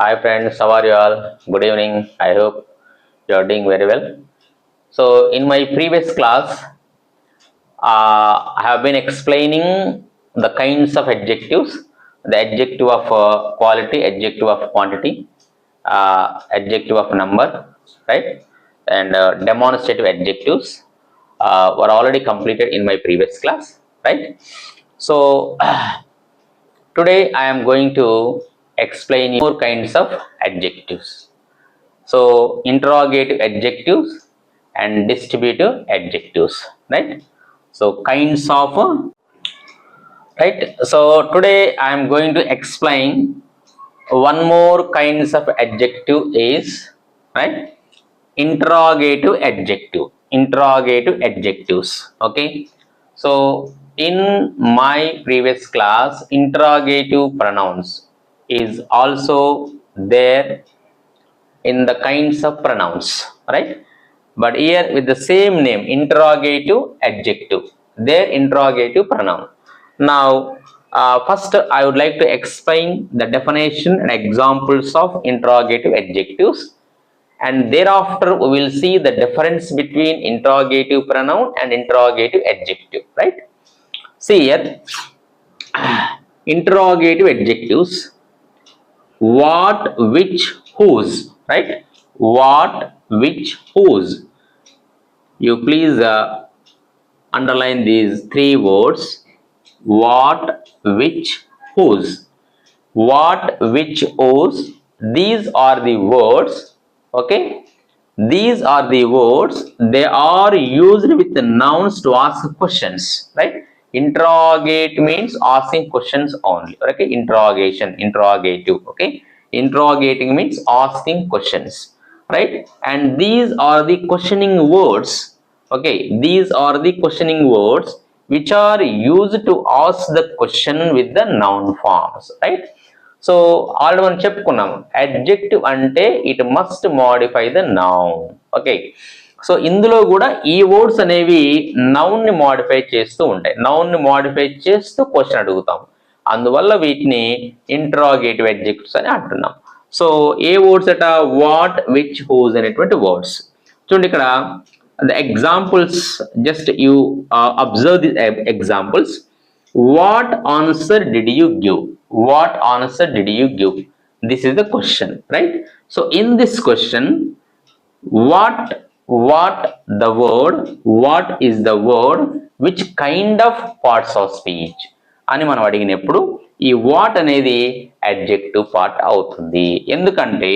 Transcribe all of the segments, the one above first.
Hi friends, how are you all? Good evening. I hope you are doing very well. So in my previous class, uh, I have been explaining the kinds of adjectives, the adjective of uh, quality, adjective of quantity, uh, adjective of number, right? And uh, demonstrative adjectives uh, were already completed in my previous class, right? So today I am going to explain more kinds of adjectives. So interrogative adjectives and distributive adjectives, right? So kinds of right. So today I am going to explain one more kinds of adjective is right interrogative adjective interrogative adjectives okay so in my previous class interrogative pronouns is also there in the kinds of pronouns right? But here with the same name interrogative adjective their interrogative pronoun. Now uh, first i would like to explain the definition and examples of interrogative adjectives. And thereafter we will see the difference between interrogative pronoun and interrogative adjective right? See here interrogative adjectives what which whose right? What which whose. You please uh, underline these three words. What which whose. What which whose. These are the words okay? These are the words. They are used with the nouns to ask questions right interrogate means asking questions only okay interrogation interrogative okay interrogating means asking questions right and these are the questioning words okay these are the questioning words which are used to ask the question with the noun forms right so already మనం చెప్పుకున్నాం adjective అంటే it must modify the noun okay so ఇందులో కూడా ఈ words అనేవి నౌన్ని modify చేస్తూ ఉంటాయి. నౌన్ని modify చేస్తూ క్వశ్చన్ అడుగుతాం అందువల్ల వీటిని ఇంట్రాగేటివ్ ఎడ్జెక్ట్స్ అని అంటున్నాం. సో ఏ వర్డ్స్ అట? వాట్ విచ్ హూజ్ అనేటువంటి వర్డ్స్ చూడండి ఇక్కడ the examples just you observe the examples what answer did you give what answer did you give this is the question right so in this question what what the word what is the word which kind of parts of speech అని మనం అడిగినప్పుడు ఈ what అనేది adjective part అవుతుంది. ఎందుకంటే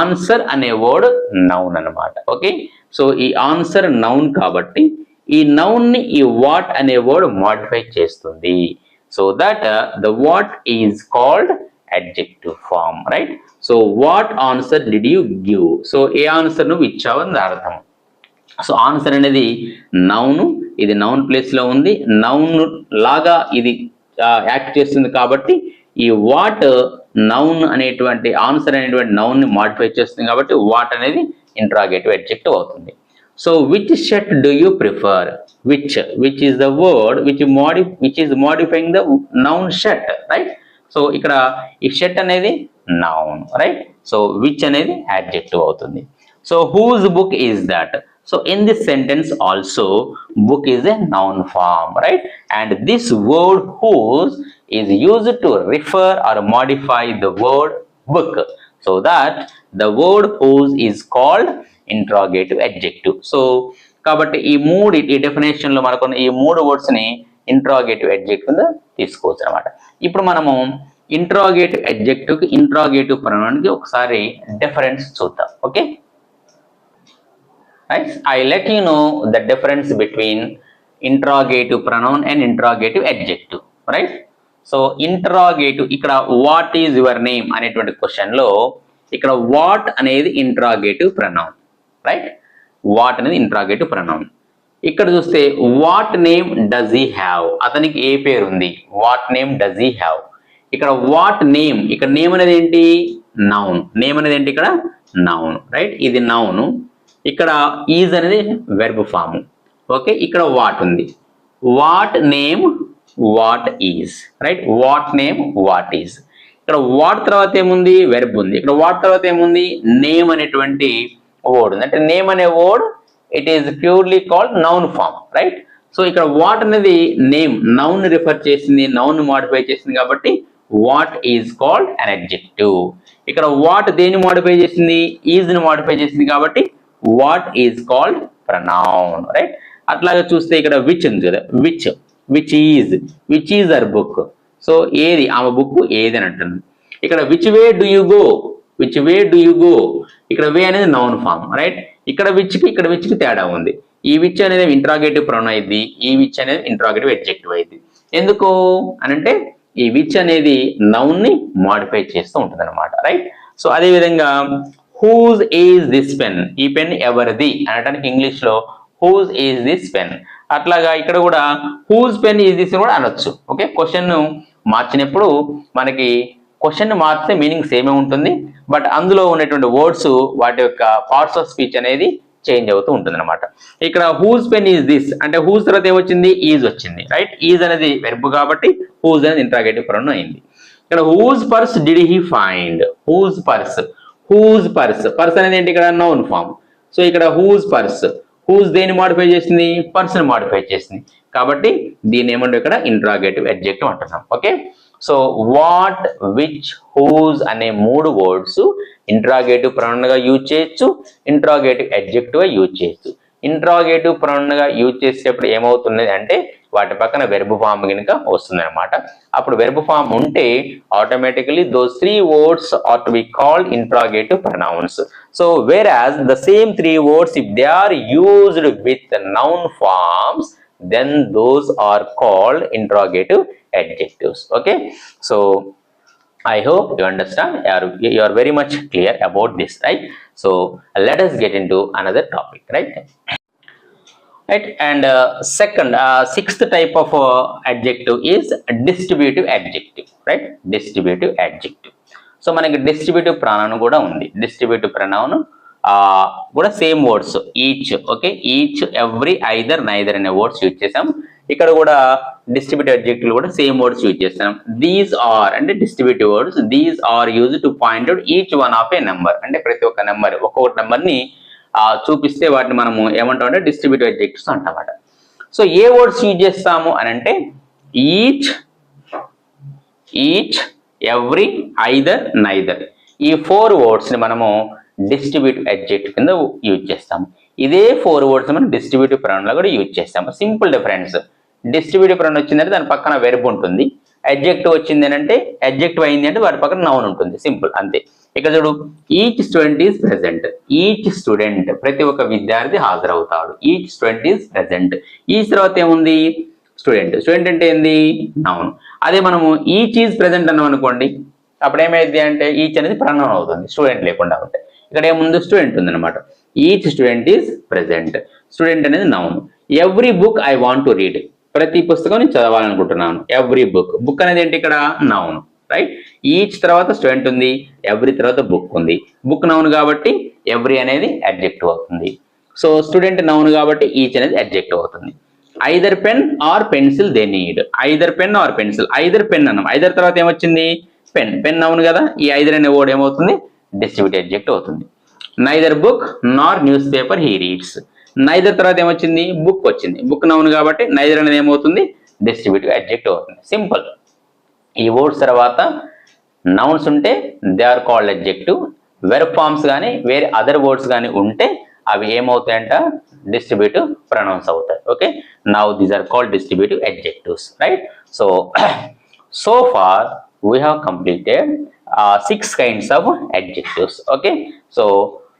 answer అనే word noun అన్నమాట. Okay so ఈ ఆన్సర్ నౌన్ కాబట్టి ఈ నౌన్ని ఈ వాట్ అనే వర్డ్ మాడిఫై చేస్తుంది. So that the what is called adjective form right? So what answer did you give? So ఏ ఆన్సర్ నువ్వు ఇచ్చావని అర్థం. సో ఆన్సర్ అనేది నౌన్ ఇది నౌన్ ప్లేస్లో ఉంది. నౌన్ లాగా ఇది యాక్ట్ చేస్తుంది కాబట్టి ఈ వాట్ నౌన్ అనేటువంటి ఆన్సర్ అనేటువంటి నౌన్ని మాడిఫై చేస్తుంది కాబట్టి వాట్ అనేది ఇంట్రాగేటివ్ అడ్జెక్టివ్ అవుతుంది. So which shirt do you prefer which which is the word which modi which is modifying the noun shirt right so ఇక్కడ ఈ షర్ట్ అనేది నౌన్ రైట్ సో విచ్ అనేది adjective అవుతుంది. So whose book is that so in this sentence also book is a noun form right and this word whose is use to refer or modify the word book so that the word whose is called interrogative adjective so కాబట్టి ఈ మూడు ఈ definition మనకున్న మనకు ఈ మూడు వర్డ్స్ని interrogative adjective కింద తీసుకోవచ్చు అనమాట ఇప్పుడు మనము ఇంట్రాగేటివ్ అడ్జెక్టివ్కి ఇంట్రాగేటివ్ ప్రొనౌన్కి ఒకసారి డిఫరెన్స్ చూద్దాం. Okay? Right I let you know the difference between interrogative pronoun and interrogative adjective right so interrogative ఇక్కడ వాట్ ఈజ్ యువర్ నేమ్ అనేటువంటి క్వశ్చన్లో ఇక్కడ వాట్ అనేది ఇంట్రాగేటివ్ ప్రొనౌన్ రైట్ వాట్ అనేది ఇంట్రాగేటివ్ ప్రొనౌన్ ఇక్కడ చూస్తే what name does he have అతనికి ఏ పేరు ఉంది what name does he have ఇక్కడ వాట్ నేమ్ ఇక్కడ నేమ్ అనేది ఏంటి? నౌన్ నేమ్ అనేది ఏంటి ఇక్కడ? నౌన్ రైట్ ఇది నౌన్ ఇక్కడ ఈజ్ అనేది వెర్బ్ ఫామ్ ఓకే ఇక్కడ వాట్ ఉంది. What name what is right what name what is ఇక్కడ వాట్ తర్వాత ఏముంది? వెర్బ్ ఉంది. ఇక్కడ వాట్ తర్వాత ఏముంది? నేమ్ అనేటువంటి వర్డ్ ఉంది. అంటే నేమ్ అనే word it is purely called noun form right so ఇక్కడ వాట్ అనేది నేమ్ నౌన్ రిఫర్ చేసింది నౌన్ మాడిఫై చేసింది కాబట్టి what is called an adjective ఇక్కడ వాట్ దేని మాడిఫై చేసింది ఈజ్ని మాడిఫై చేసింది కాబట్టి what is called pronoun right అట్లాగే చూస్తే ఇక్కడ విచ్ ఉంది కదా which which is which is her book so ఏది ఆమె బుక్ ఏది అని అంటుంది. ఇక్కడ which way do you go which way do you go ఇక్కడ వే అనేది నౌన్ ఫామ్ రైట్ ఇక్కడ విచ్కి ఇక్కడ విచ్కి తేడా ఉంది. ఈ విచ్ అనేది ఇంట్రాగేటివ్ ప్రొనౌన్ అయింది ఈ విచ్ అనేది ఇంట్రాగేటివ్ ఎడ్జెక్టివ్ అయింది. ఎందుకు? అని అంటే ఈ విచ్ అనేది నౌన్ని మాడిఫై చేస్తూ ఉంటుంది అనమాట రైట్ సో అదే విధంగా హూజ్ ఈజ్ దిస్ పెన్ ఈ పెన్ ఎవరిది? అనడానికి ఇంగ్లీష్లో హూజ్ ఈజ్ దిస్ పెన్ అట్లాగా ఇక్కడ కూడా హూజ్ పెన్ ఈజ్ దిస్ కూడా అనొచ్చు. ఓకే క్వశ్చన్ మార్చినప్పుడు మనకి క్వశ్చన్ మార్చితే మీనింగ్ సేమే ఉంటుంది? బట్ అందులో ఉన్నటువంటి వర్డ్స్ వాటి యొక్క పార్ట్స్ ఆఫ్ స్పీచ్ అనేది చేంజ్ అవుతూ ఉంటుంది అనమాట ఇక్కడ హూజ్ పెన్ ఈజ్ దిస్ అంటే హూజ్ తర్వాత ఏమొచ్చింది? ఈజ్ వచ్చింది రైట్ ఈజ్ అనేది వెర్బ్ కాబట్టి హూజ్ అనేది ఇంట్రాగేటివ్ పరం అయింది. ఇక్కడ whose purse did he find whose purse whose purse purse అనేది ఏంటి ఇక్కడ? నౌన్ ఫామ్ సో ఇక్కడ హూజ్ పర్స్ హూజ్ దేని మాడిఫై చేసింది? పర్సన్ మాడిఫై చేసింది. కాబట్టి దీని ఏమంటే ఇక్కడ? ఇంట్రాగేటివ్ అడ్జెక్టివ్ అంటున్నాం. Okay? So what which whose అనే మూడు వర్డ్స్ ఇంట్రాగేటివ్ ప్రొనౌన్ యూజ్ చేయొచ్చు ఇంట్రాగేటివ్ అడ్జెక్టివ్గా యూజ్ చేయొచ్చు. ఇంట్రాగేటివ్ ప్రొనౌన్ యూజ్ చేసేటప్పుడు ఏమవుతున్నది అంటే వాటి పక్కన వెర్బ్ ఫామ్ కనుక వస్తుంది అనమాట అప్పుడు వెర్బ్ ఫామ్ ఉంటే automatically those three words are to be called interrogative pronouns so whereas the same three words if they are used with noun forms then those are called interrogative adjectives okay so i hope you understand you are, you are very much clear about this right so let us get into another topic right right and uh, second uh, sixth type of uh, adjective is distributive adjective right distributive adjective so మనకి distributive pronoun కూడా ఉంది distributive pronoun కూడా same words each okay each every either neither అనే words use చేసాం ఇక్కడ కూడా distributive అబ్జెక్టులు కూడా సేమ్ వర్డ్స్ యూజ్ చేస్తాం. దీస్ ఆర్ అంటే distributive words these are use to point out each one of a number అంటే ప్రతి ఒక్క నెంబర్ ఒక్కొక్క నెంబర్ని చూపిస్తే వాటిని మనము ఏమంటాం అంటే డిస్ట్రిబ్యూటివ్ అబ్జెక్ట్స్ అంటామట సో ఏ వర్డ్స్ యూజ్ చేస్తాము అని అంటే each each every either neither ఈ ఫోర్ వర్డ్స్ని మనము డిస్ట్రిబ్యూటివ్ అడ్జెక్ట్ కింద యూజ్ చేస్తాము. ఇదే ఫోర్ వర్డ్స్ మనం డిస్ట్రిబ్యూటివ్ ప్రొనౌన్ కూడా యూజ్ చేస్తాము. సింపుల్ డిఫరెన్స్ డిస్ట్రిబ్యూటివ్ ప్రొనౌన్ వచ్చిందంటే దాని పక్కన వెర్బ్ ఉంటుంది. అడ్జెక్ట్ వచ్చింది అంటే అడ్జెక్టివ్ అయింది అంటే వాటి పక్కన నౌన్ ఉంటుంది. సింపుల్ అంతే. ఇక్కడ చూడు each student is present each student ప్రతి ఒక్క విద్యార్థి హాజరవుతాడు. Each student is present each తర్వాత ఏముంది? స్టూడెంట్ స్టూడెంట్ అంటే ఏంది? నౌన్ అదే మనము ఈచ్ ఈజ్ ప్రెసెంట్ అన్నాం అనుకోండి అప్పుడు ఏమైంది అంటే ఈచ్ అనేది ప్రనౌన్ అవుతుంది. స్టూడెంట్ లేకుండా ఉంటే. ఇక్కడ ఏముంది స్టూడెంట్ ఉంది అనమాట each student is present student అనేది noun every book I want to read ప్రతి పుస్తకం నేను చదవాలనుకుంటున్నాను. ఎవ్రీ బుక్ బుక్ అనేది ఏంటి ఇక్కడ? నౌన్ రైట్ ఈచ్ తర్వాత స్టూడెంట్ ఉంది. ఎవ్రీ తర్వాత బుక్ ఉంది. బుక్ నౌన్ కాబట్టి ఎవ్రీ అనేది అడ్జెక్టివ్ అవుతుంది. సో స్టూడెంట్ నౌన్ కాబట్టి ఈచ్ అనేది అడ్జెక్టివ్ అవుతుంది. Either pen or pencil they need either pen or pencil either pen అన్నాం. ఐదర్ తర్వాత ఏమొచ్చింది పెన్ పెన్ అవును కదా. ఈ ఐదర్ అనే వర్డ్ ఏమవుతుంది? డిస్ట్రిబ్యూట్ ఎడ్జెక్ట్ అవుతుంది. Neither book nor newspaper he reads neither తర్వాత ఏమొచ్చింది? బుక్ వచ్చింది. బుక్ నౌన్ కాబట్టి నైదర్ అనేది ఏమవుతుంది? డిస్ట్రిబ్యూట్ అడ్జెక్ట్ అవుతుంది. సింపుల్ ఈ వర్డ్స్ తర్వాత నౌన్స్ ఉంటే they are called adjective verb forms కానీ వేరే అదర్ వర్డ్స్ కానీ ఉంటే అవి ఏమవుతాయంట? డిస్ట్రిబ్యూటివ్ ప్రొనౌన్స్ అవుతాయి. Okay now these are called distributive adjectives right so so far we have completed uh, six kinds of adjectives okay so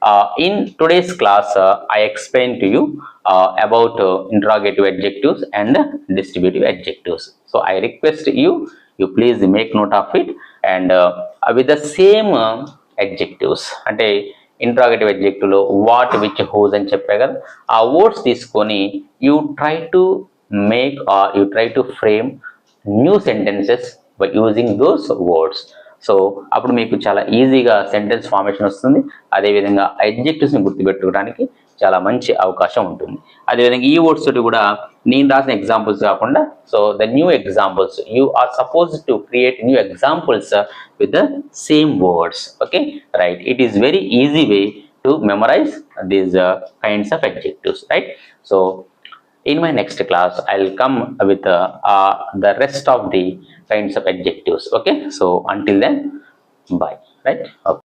uh, in today's class uh, i explained to you uh, about uh, interrogative adjectives and distributive adjectives so i request you you please make note of it and uh, with the same uh, adjectives అంటే interrogative అడ్జెక్టివ్లో what which hose అని చెప్పే కదా ఆ words తీసుకొని you try to make you try to frame new sentences by using those words So అప్పుడు మీకు చాలా ఈజీగా సెంటెన్స్ ఫార్మేషన్ వస్తుంది. అదేవిధంగా అడ్జెక్టివ్స్ని గుర్తుపెట్టుకోవడానికి చాలా మంచి అవకాశం ఉంటుంది. అదేవిధంగా ఈ వర్డ్స్ తోటి కూడా నేను రాసిన ఎగ్జాంపుల్స్ కాకుండా so the new examples you are suppose to create new examples with the same words okay right it is very easy way to memorize these kinds of adjectives. Right so in my next class i'll come with uh, uh, the rest of the kinds of adjectives okay so until then bye right okay.